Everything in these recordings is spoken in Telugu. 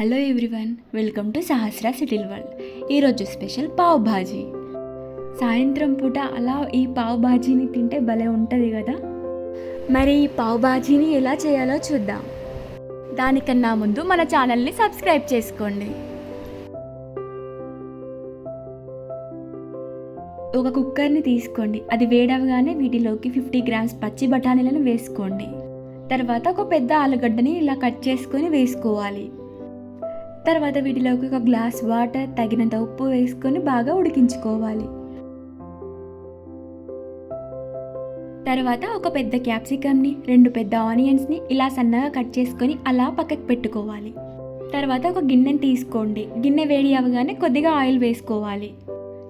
Hello everyone welcome to Sahasra సిటిల్ world. ఈరోజు స్పెషల్ పావ్ భాజీ. సాయంత్రం పూట అలా ఈ పావ్ భాజీని తింటే భలే ఉంటుంది కదా? మరి ఈ పావ్ భాజీని ఎలా చేయాలో చూద్దాం. దానికన్నా ముందు మన ఛానల్ని సబ్స్క్రైబ్ చేసుకోండి. ఒక కుక్కర్ని తీసుకోండి. అది వేడవగానే వీటిలోకి ఫిఫ్టీ గ్రామ్స్ పచ్చి బఠానీలను వేసుకోండి. తర్వాత ఒక పెద్ద ఆలుగడ్డని ఇలా కట్ చేసుకొని వేసుకోవాలి. తర్వాత వీటిలోకి ఒక గ్లాస్ వాటర్ తగినంత ఉప్పు వేసుకొని బాగా ఉడికించుకోవాలి. తర్వాత ఒక పెద్ద క్యాప్సికమ్ని రెండు పెద్ద ఆనియన్స్ని ఇలా సన్నగా కట్ చేసుకొని అలా పక్కకు పెట్టుకోవాలి. తర్వాత ఒక గిన్నెని తీసుకోండి. గిన్నె వేడి అవ్వగానే కొద్దిగా ఆయిల్ వేసుకోవాలి.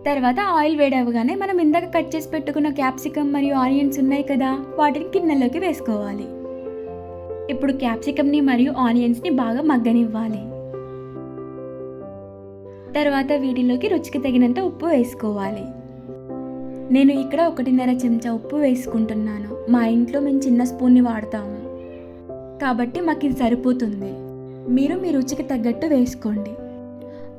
తర్వాత ఆయిల్ వేడి అవ్వగానే మనం ఇందాక కట్ చేసి పెట్టుకున్న క్యాప్సికమ్ మరియు ఆనియన్స్ ఉన్నాయి కదా వాటిని గిన్నెలోకి వేసుకోవాలి. ఇప్పుడు క్యాప్సికమ్ని మరియు ఆనియన్స్ని బాగా మగ్గనివ్వాలి. తర్వాత వీటిలోకి రుచికి తగినంత ఉప్పు వేసుకోవాలి. నేను ఇక్కడ ఒకటిన్నర చెంచా ఉప్పు వేసుకుంటున్నాను. మా ఇంట్లో మేము చిన్న స్పూన్ని వాడతాము. కాబట్టి మాకు ఇది సరిపోతుంది. మీరు మీ రుచికి తగ్గట్టు వేసుకోండి.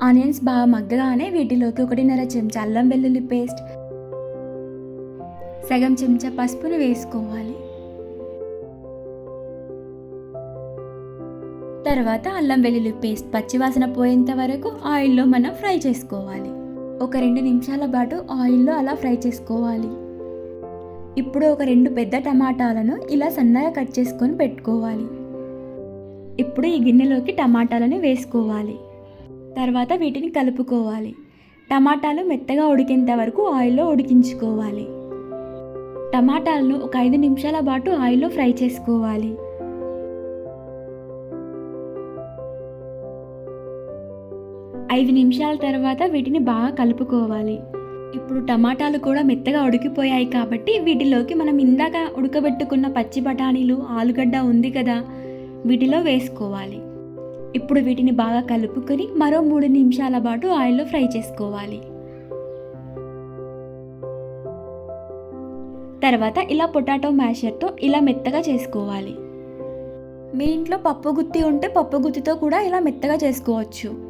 ఆనియన్స్ బాగా మగ్గగానే వీటిలోకి ఒకటిన్నర చెంచా అల్లం వెల్లుల్లి పేస్ట్ సగం చెంచా పసుపుని వేసుకోవాలి. తర్వాత అల్లం వెల్లుల్లి పేస్ట్ పచ్చివాసన పోయేంత వరకు ఆయిల్లో మనం ఫ్రై చేసుకోవాలి. ఒక రెండు నిమిషాల పాటు ఆయిల్లో అలా ఫ్రై చేసుకోవాలి. ఇప్పుడు ఒక రెండు పెద్ద టమాటాలను ఇలా సన్నగా కట్ చేసుకొని పెట్టుకోవాలి. ఇప్పుడు ఈ గిన్నెలోకి టమాటాలను వేసుకోవాలి. తర్వాత వీటిని కలుపుకోవాలి. టమాటాలు మెత్తగా ఉడికేంత వరకు ఆయిల్లో ఉడికించుకోవాలి. టమాటాలను ఒక ఐదు నిమిషాల పాటు ఆయిల్లో ఫ్రై చేసుకోవాలి. ఐదు నిమిషాల తర్వాత వీటిని బాగా కలుపుకోవాలి. ఇప్పుడు టమాటాలు కూడా మెత్తగా ఉడికిపోయాయి కాబట్టి వీటిలోకి మనం ఇందాక ఉడకబెట్టుకున్న పచ్చి బఠానీలు ఆలుగడ్డ ఉంది కదా వీటిలో వేసుకోవాలి. ఇప్పుడు వీటిని బాగా కలుపుకొని మరో మూడు నిమిషాల పాటు ఆయిల్లో ఫ్రై చేసుకోవాలి. తర్వాత ఇలా పొటాటో మ్యాషర్తో ఇలా మెత్తగా చేసుకోవాలి. మీ ఇంట్లో పప్పు గుత్తి ఉంటే పప్పు గుత్తితో కూడా ఇలా మెత్తగా చేసుకోవచ్చు.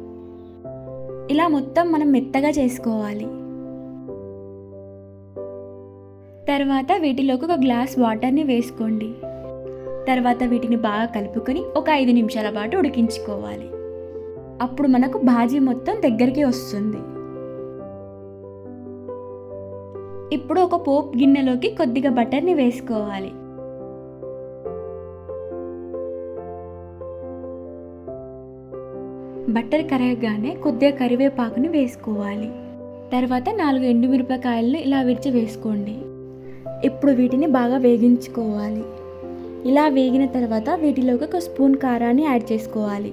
ఇలా మొత్తం మనం మెత్తగా చేసుకోవాలి. తర్వాత వీటిలోకి ఒక గ్లాస్ వాటర్ని వేసుకోండి. తర్వాత వీటిని బాగా కలుపుకొని ఒక ఐదు నిమిషాల పాటు ఉడికించుకోవాలి. అప్పుడు మనకు భాజీ మొత్తం దగ్గరికి వస్తుంది. ఇప్పుడు ఒక పోప్ గిన్నెలోకి కొద్దిగా బటర్ని వేసుకోవాలి. బట్టర్ కరగగానే కొద్దిగా కరివేపాకుని వేసుకోవాలి. తర్వాత నాలుగు ఎండుమిరపకాయలను ఇలా విరిచి వేసుకోండి. ఇప్పుడు వీటిని బాగా వేగించుకోవాలి. ఇలా వేగిన తర్వాత వీటిలోకి ఒక స్పూన్ కారాన్ని యాడ్ చేసుకోవాలి.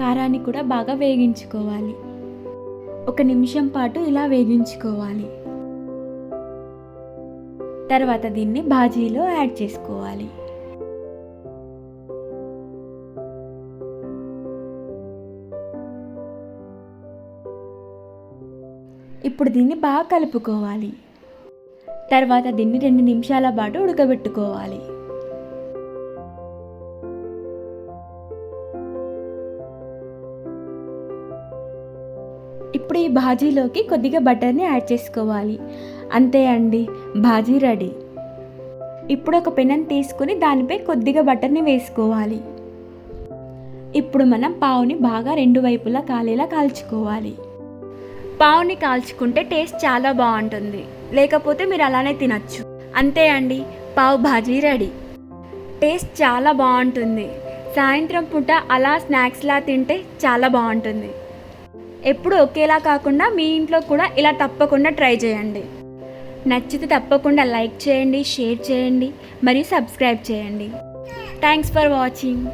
కారాన్ని కూడా బాగా వేగించుకోవాలి. ఒక నిమిషం పాటు ఇలా వేగించుకోవాలి. తర్వాత దీన్ని బాజీలో యాడ్ చేసుకోవాలి. ఇప్పుడు దీన్ని బాగా కలుపుకోవాలి. తర్వాత దీన్ని రెండు నిమిషాల పాటు ఉడకబెట్టుకోవాలి. ఇప్పుడు ఈ బాజీలోకి కొద్దిగా బటర్ని యాడ్ చేసుకోవాలి. అంతే అండి బాజీ రెడీ. ఇప్పుడు ఒక పెనం తీసుకుని దానిపై కొద్దిగా బటర్ని వేసుకోవాలి. ఇప్పుడు మనం పావుని బాగా రెండు వైపులా కాలేలా కాల్చుకోవాలి. పావుని కాల్చుకుంటే టేస్ట్ చాలా బాగుంటుంది. లేకపోతే మీరు అలానే తినచ్చు. అంతే అండి పావు భాజీ రెడీ. టేస్ట్ చాలా బాగుంటుంది. సాయంత్రం పూట అలా స్నాక్స్లా తింటే చాలా బాగుంటుంది. ఎప్పుడు ఒకేలా కాకుండా మీ ఇంట్లో కూడా ఇలా తప్పకుండా ట్రై చేయండి. నచ్చితే తప్పకుండా లైక్ చేయండి షేర్ చేయండి మరియు సబ్స్క్రైబ్ చేయండి. Thanks for watching.